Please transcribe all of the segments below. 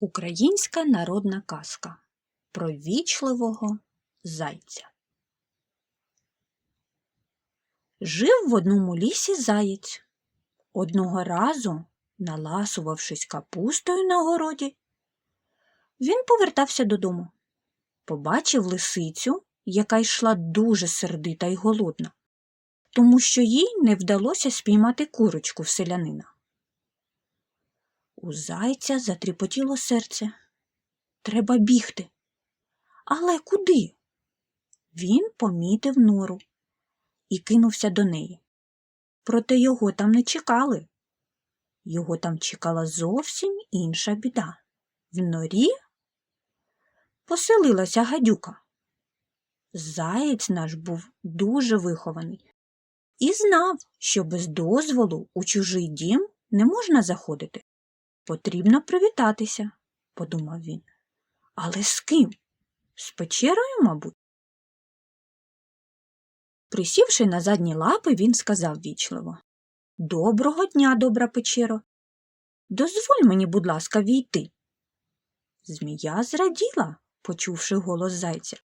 Українська народна казка про вічливого зайця. Жив в одному лісі заєць. Одного разу, наласувавшись капустою на городі, він повертався додому. Побачив лисицю, яка йшла дуже сердита й голодна, тому що їй не вдалося спіймати курочку в селянина. У зайця затріпотіло серце. Треба бігти. Але куди? Він помітив нору і кинувся до неї. Проте його там не чекали. Його там чекала зовсім інша біда. В норі поселилася гадюка. Заєць наш був дуже вихований і знав, що без дозволу у чужий дім не можна заходити. Потрібно привітатися, подумав він. Але з ким? З печерою, мабуть. Присівши на задні лапи, він сказав вічливо Доброго дня, добра печеро. Дозволь мені, будь ласка, війти. Змія зраділа, почувши голос зайця.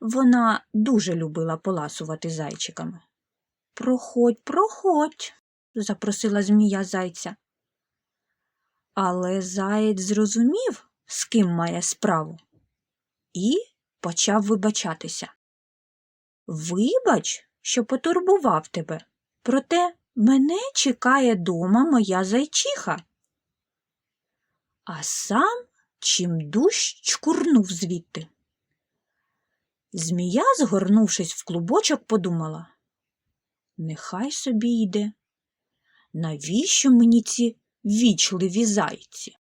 Вона дуже любила поласувати зайчиками. Проходь, проходь, запросила змія зайця. Але заєць зрозумів, з ким має справу, і почав вибачатися. Вибач, що потурбував тебе, проте мене чекає дома моя зайчиха. А сам чим дужч чкурнув звідти. Змія, згорнувшись в клубочок, подумала Нехай собі йде. Навіщо мені ці вічливі зайці?